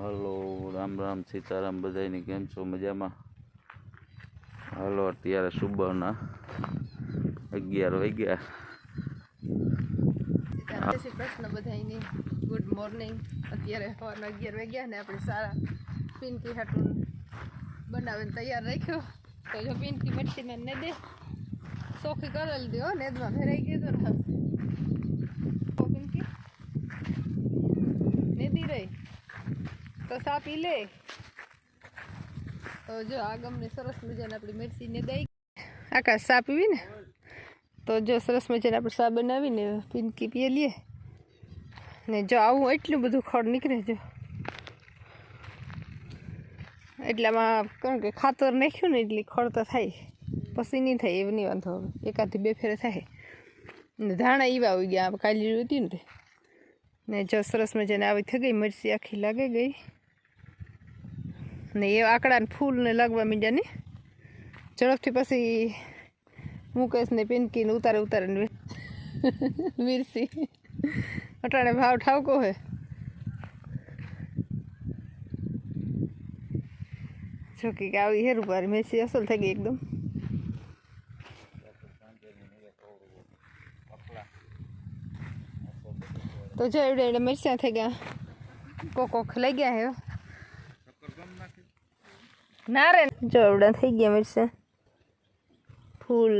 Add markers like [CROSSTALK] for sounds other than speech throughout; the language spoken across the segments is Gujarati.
હલો, રામ રામ સીતારામ બધાની કેમ છો? મજામાં? હલો, અત્યારે સુબહના અગિયાર વાગ્યા. કૃષ્ણ બધાની ગુડ મોર્નિંગ અત્યારે સવારના અગિયાર વાગ્યા ને આપણે સારા પિંકી હાટું બનાવીને તૈયાર રાખ્યો. તો જો પિંકી મચ્છીને ને દે. સોખી કરેલ દે હો નેદમાં ફેરાઈ ગયો ને. પિંકી. નેદી રહી. તો સા લે? તો જો આ ગમને સરસ મજાને આપણી મિરચીને દઈ. આકાશ સા પીવી ને તો જો સરસ મજાને આપણે સા બનાવીને પીનકી પીએ લઈએ. ને જો આવું એટલું બધું ખડ નીકળે જો. એટલામાં કારણ કે ખાતર નાખ્યું ને એટલી ખડ તો થાય. પછી નહીં થાય, એવું નહીં વાંધો હવે એકાદથી બે ફેરે થાય. ને ધાણા એવા આવી ગયા, કાલી હતી ને ને જો સરસ મજાને આવી થઈ ગઈ, મરચી આખી લાગે ગઈ. ને એ આકડાને ફૂલને લાગવા માંડ્યા ને. ઝડપથી પછી મુકેશ ને પિનકીને ઉતારે ઉતારે ને [LAUGHS] વીરસી. અટાણે ભાવ ઠાવકો હે. જોકી કે આવી હેરું પારી મેસી અસલ થઈ ગઈ એકદમ. તો જો એવડે એવડે મિરચાં થઈ ગયા. કોક કોક લઈ ગયા હે. ના રે જો એવડા થઈ ગયા મિરસે. ફૂલ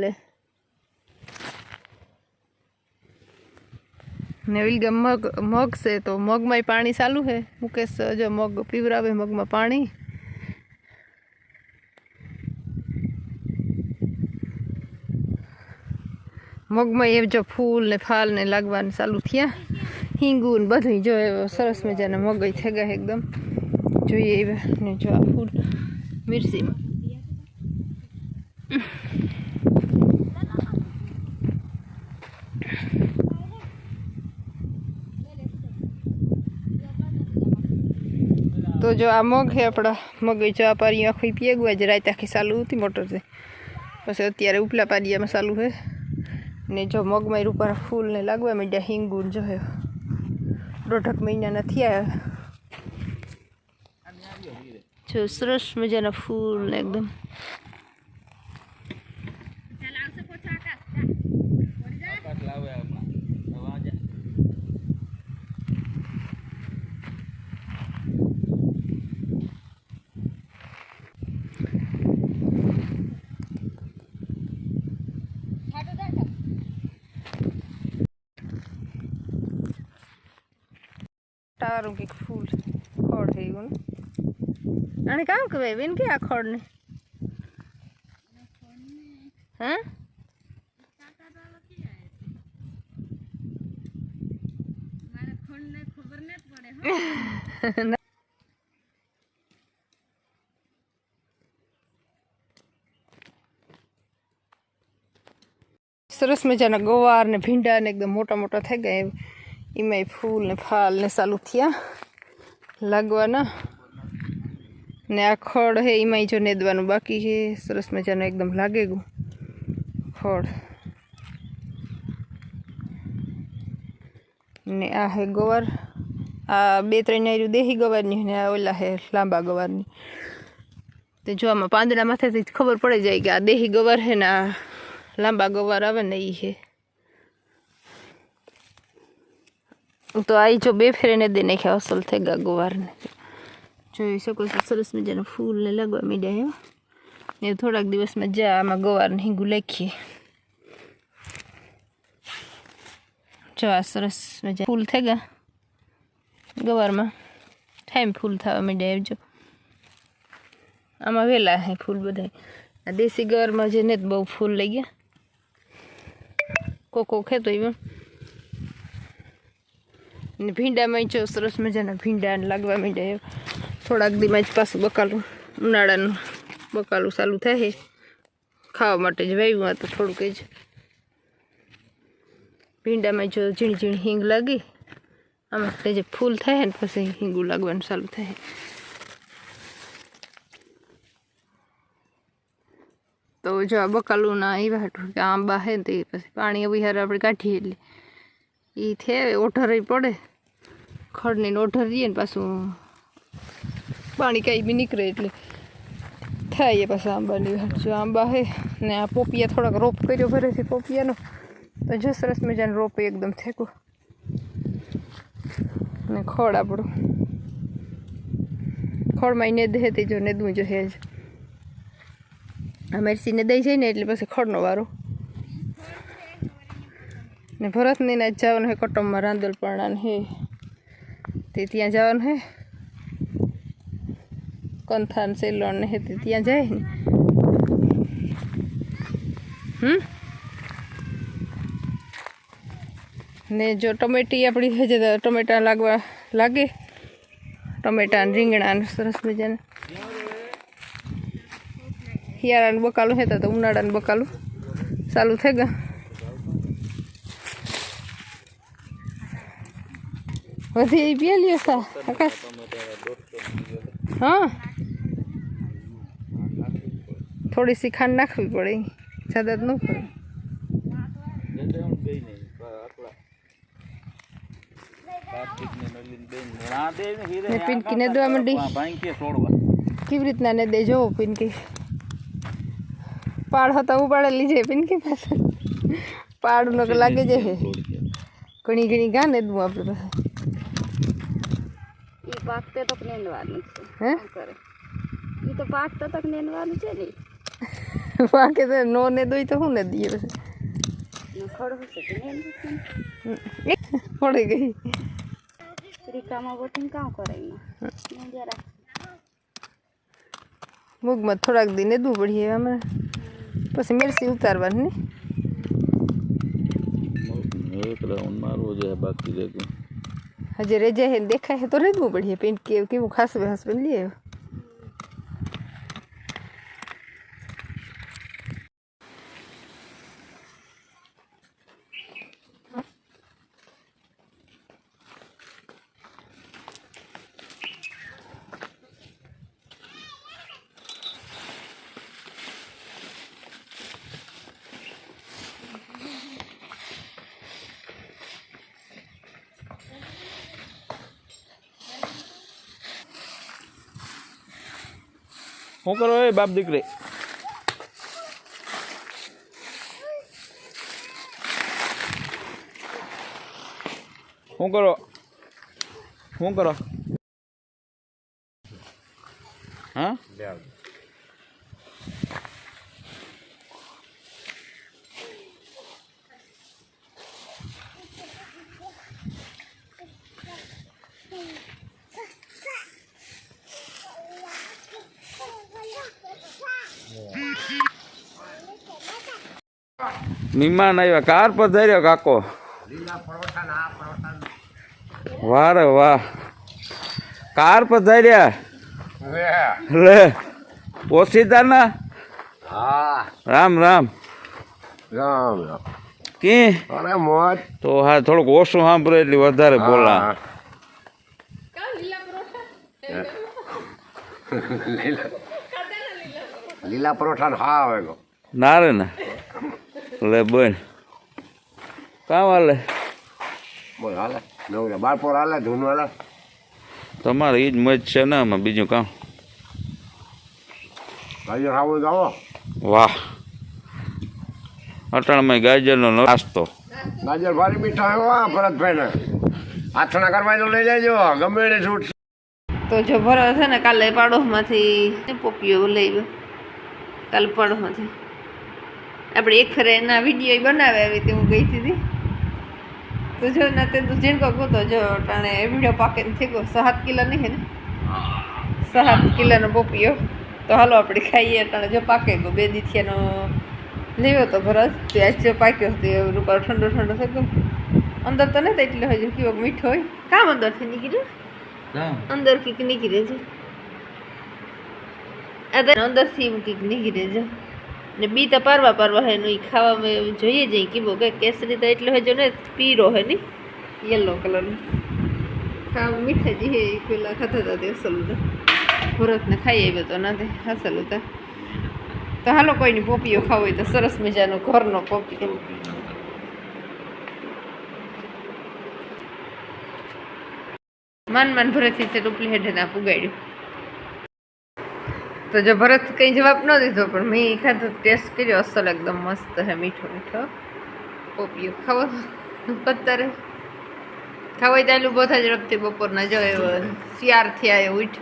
ને વિલગમ મગ મગ છે તો મગમાંય પાણી ચાલુ છે. મુકેશ જો મગ પીવરાવે મગમાં પાણી. મગમાં એ જો ફૂલ ને ફાલ ને લાગવાનું ચાલુ થયા. હિંગુ ને બધું જો એવો સરસ મજાના મગઈ થઈ ગયા એકદમ. જોઈએ ને જો આ ફૂલ. મિરચીમાં તો જો આ મગ છે આપણા મગ જો આ પારી આખી પીએગવા જ રાત આખી ચાલુ હતી મોટરથી પછી અત્યારે ઉપલા પારિયામાં ચાલુ છે. ને જો મગમાં ઉપર ફૂલ ને લાગવા માંડ્યા હિંગુર જો હે. દોઢક મહિનાના થયા. જો સરસ મજાના ફૂલ ને એકદમ તારું કંઈક ફૂલ ખડ થઈ ગયું ને આને કામ કહેવાય બેન કે આ ખડ ને હા સરસ મજાના ગવાર ને ભીંડા ને એકદમ મોટા મોટા થઈ ગયા એમ. એમાંય ફૂલ ને ફાલ ને ચાલુ થયા લાગવાના. ને આ ખડ હે, એમાંય જો નેદવાનું બાકી છે. સરસ મજાનું એકદમ લાગે ગયું ખડ. ને આ હે ગવાર. આ બે ત્રણ નાયરું દેહી ગવારની ને આ ઓલા હે લાંબા ગવારની. તે જો આમાં પાંદડા માથેથી જ ખબર પડી જાય કે આ દેહી ગવાર હે ને આ લાંબા ગવાર આવે ને એ હે. તો આ જો બે ફેરે ને દે નાખ્યા અસલ થઈ ગયા ગુવારને. જોઈ શકો છો. સરસ મજાના ફૂલ ને લગવા મીડ્યા એવા ને થોડાક દિવસમાં જા આમાં ગવારને હિંગુ લખીએ. જો આ સરસ મજા ફૂલ થઈ ગયા. ગવારમાં ટાઈમ ફૂલ થવા માંડ્યા આવજો આમાં વહેલા હે ફૂલ બધા આ દેશી ગવારમાં જે ને બહુ ફૂલ લઈ ગયા. કોકો ખેતો એમાં. ને ભીંડામાં જો સરસ મજાના ભીંડા ને લાગવા માંડ્યા થોડાક દીમાં જ પાછું બકાલું, ઉનાળાનું બકાલું ચાલુ થાય ખાવા માટે જ વાવ્યું હતું થોડુંક જ. ભીંડામાં જો ઝીણી ઝીણી હિંગ લાગી, આમાં જે ફૂલ થાય ને પછી હિંગું લાગવાનું ચાલુ થાય તો જો આ બકાલુંના એવા હતું કે આંબા હે તે પછી પાણી અવિહાર આપણે કાઢીએ એટલે એ થાય, ઓઢર પડે. ખડની ઓઢર દઈએ ને પાછું પાણી કાંઈ બી નીકળે એટલે થાય પાછા આંબાની જો આંબા હે ને આ પોપિયા થોડાક રોપ કર્યો ભરેથી પોપિયાનો. તો જો સરસ મજાનો રોપ એકદમ થેકો. ને ખોડ આપણું. ખડમાં ને દે તે જો નેદવું જો હેજ આ મેરસીને દઈ જાય ને એટલે પછી ખોળનો વારો. ને ભરતને જવાનું હે કટમમાં રાંદલપરણા હે. તે ત્યાં જવાનું હે. કંથાન સેલોન ને હે તે ત્યાં જાય ને. હમ? ને જો ટમેટી આપણી હજે ટમેટા લાગવા લાગે, ટમેટા ને રીંગણા ને સરસ મજાના. બકાલું હતા તો ઉનાળાનું બકાલું. ચાલુ થઈ ગયા વધી પેલી આકાશ. હા? થોડી સી ખાંડ નાખવી પડે. જ્યાદા જ ન પડે ને પિંકીને દવા માંડી. ભાંગીએ છોડવા કેવી રીતના ને દે? જોવો પિનકી પાડ હતા ઉપાડેલી છે પિનકી પાસે. પાડનો તો લાગે છે હે. ઘણી ઘણી ગા ને દઉં આપણે પાસે. એ પાકતે તો નેનવાનું છે. હે? શું કરે? એ તો પાકતા તક નેનવાનું છે ને. વાંકે તો નો ને દોઈ તો હું ને દઈએ પછી ને ખડું છે તો નેનવું છે ને. પડી ગઈ ત્રિકામાં બોટીને કામ કરે એમાં ને જરા મૂગમાં થોડાક દી ને દવું પડીએ અમે પછી મિરસી ઉતારવાની ને એક રાઉન્ડ મારવો છે બાકી રહે ગયું હજી રેજે હે ને દેખાય હે તો રેદવું પડીએ પેન્ટ કે કેવું ખાસવે હાસવે લઈએ શું કરો એ બાપ દીકરી? શું કરો? શું કરો? હા? મહેમાન આવ્યા. કાર પર ધર્યો કાકો. વાહ રે વાહ. કાર પર ધર્યા લે. ના હા રામ રામ. રામ રામ કે? અરે મોજ તો હા થોડુંક ઓછું સાંભળે એટલે વધારે બોલા. લીલા પરોઠા હા આવે ના રે ને. લે બન કામ હાલે બોલ હાલે નવ બારપોર હાલે ધૂન હાલે તમારે એ જ મજ છે ને આમાં બીજું કામ ગાજર ખાવું ગાવો વાહ અટાણમાં ગાજરનો નાસ્તો ગાજર ભારી મીઠા હોય ભરતભાઈ ને આથણા કરવાનો લઈ લેજો ગમે એને છૂટ તો જો ભરો છે ને કાલે પાડોશમાંથી પોપીઓ લઈ ગયો કાલે પાડોશમાંથી. આપણે એક ફરે એના વીડિયો બનાવે આવી રીતે હું ગઈ હતી તો. જો ને તે તો જીણકો ગોતો જો ટાણે વીડિયો પાકે ને થઈ ગયો. સાત કિલો નહીં હે ને? સાત કિલોનો પોપીયો. તો હાલો આપણે ખાઈએ ટાણે જો પાકે ગયો બે દીથિયાનો લેવો તો ભરત તે આજ જો પાક્યો હતો એ રૂપારો ઠંડો ઠંડો થઈ ગયો. અંદર તો નથી એટલે હજુ કેવો મીઠો હોય. કામ અંદરથી નીકળ્યું? અંદર કીક નીકળે છે. તો અંદરથી એમ કીક નીકળે છે. ને બી તો પારવા પારવા હે નહીં ખાવામાં જોઈએ જઈ કીબો કે કેસરી તો એટલે હજો ને પીરો હે નહીં યલો કલરનો ખાવા મીઠા જે હે પેલા ખાતા હતા તે અસલ હતા ભરતને ખાઈ આવ્યો તો ના તે અસલ હતા તો હાલો કોઈની પોપીઓ ખાવો હોય તો સરસ મજાનો ઘરનો પોપી. માન માન ભરતથી તે ઉપલી હેઠે ના પુગાડ્યું. તો જો ભરત કંઈ જવાબ ન દીધો, પણ મેં ખાધું, ટેસ્ટ કર્યો, અસલ એકદમ મસ્ત છે, મીઠો મીઠો. પોપિયું ખાવો, અત્યારે. ખાવાય ચાલુ બહુ થાય ઝડપથી બપોરના જો શિયાર થયા એ ઉઠ.